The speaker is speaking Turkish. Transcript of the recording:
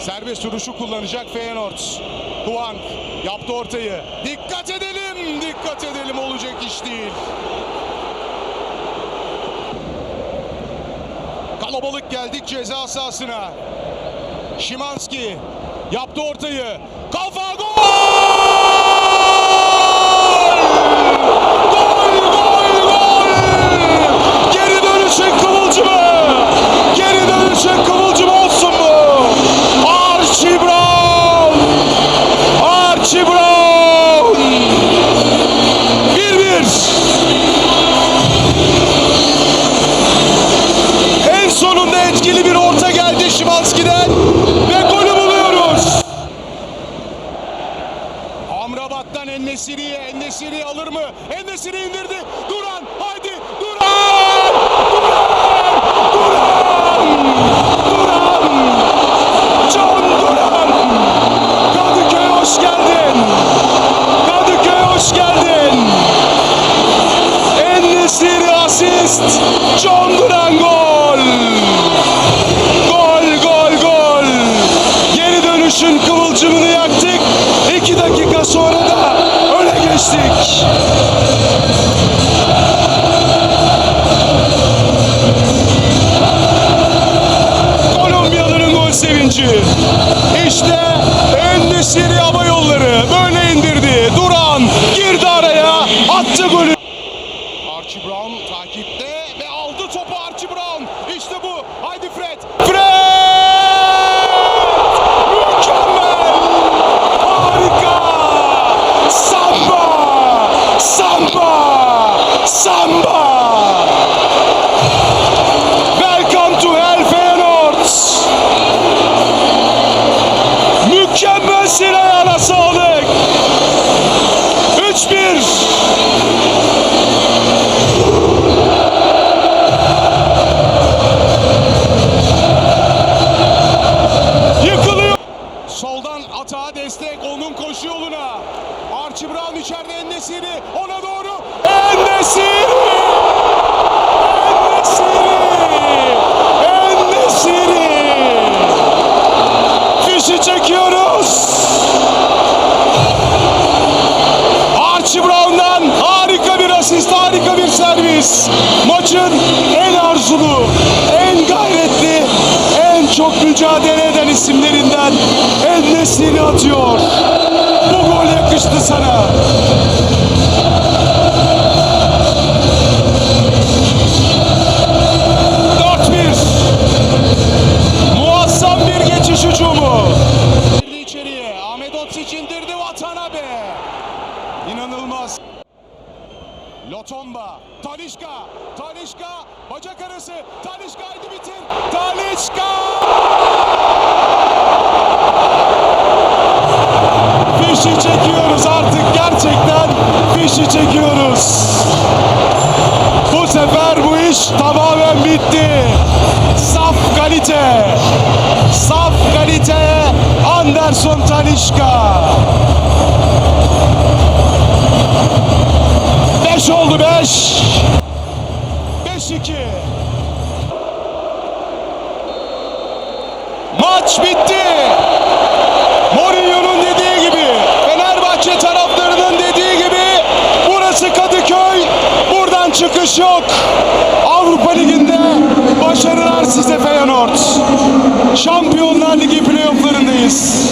Serbest vuruşu kullanacak Feyenoord. Huang yaptı ortayı. Dikkat edelim, dikkat edelim olacak iş değil. Kalabalık geldik ceza sahasına. Şimanski yaptı ortayı. Kafa gol! Amrabat'tan Ennesiri'ye, Ennesiri alır mı? Ennesiri indirdi. Duran, haydi Duran! Duran! Duran! Duran! Can Duran! Kadıköy hoş geldin. Kadıköy hoş geldin. Ennesiri asist. John Duran. Gol geçtik. Kolombiyalıların gol sevinci. İşte Endesiri Hava Yolları böyle indirdi. Duran girdi araya attı golü. Archie Brown takipte ve aldı topu Archie Brown. İşte bu. Haydi. Fred! Onun koşu yoluna. Archie Brown içeride Ennesiri ona doğru. Ennesiri! Ennesiri! Ennesiri! Fişi çekiyoruz. Archie Brown'dan harika bir asist, harika bir servis. Maçın en arzulu, en gayretli, en çok mücadele eden isimlerinden Ennesiri atıyor. Bu gol yakıştı sana. İnanılmaz. Lotomba, Talişka, Talişka, bacak arası, Talişka haydi bitir. Talişka! Fişi çekiyoruz artık gerçekten fişi çekiyoruz. Bu sefer bu iş tamamen bitti. Saf kalite. Saf kalite Anderson Talişka. 5 oldu 5. 5-2. Maç bitti. Çıkış yok. Avrupa Ligi'nde başarılar size Feyenoord. Şampiyonlar Ligi playofflarındayız.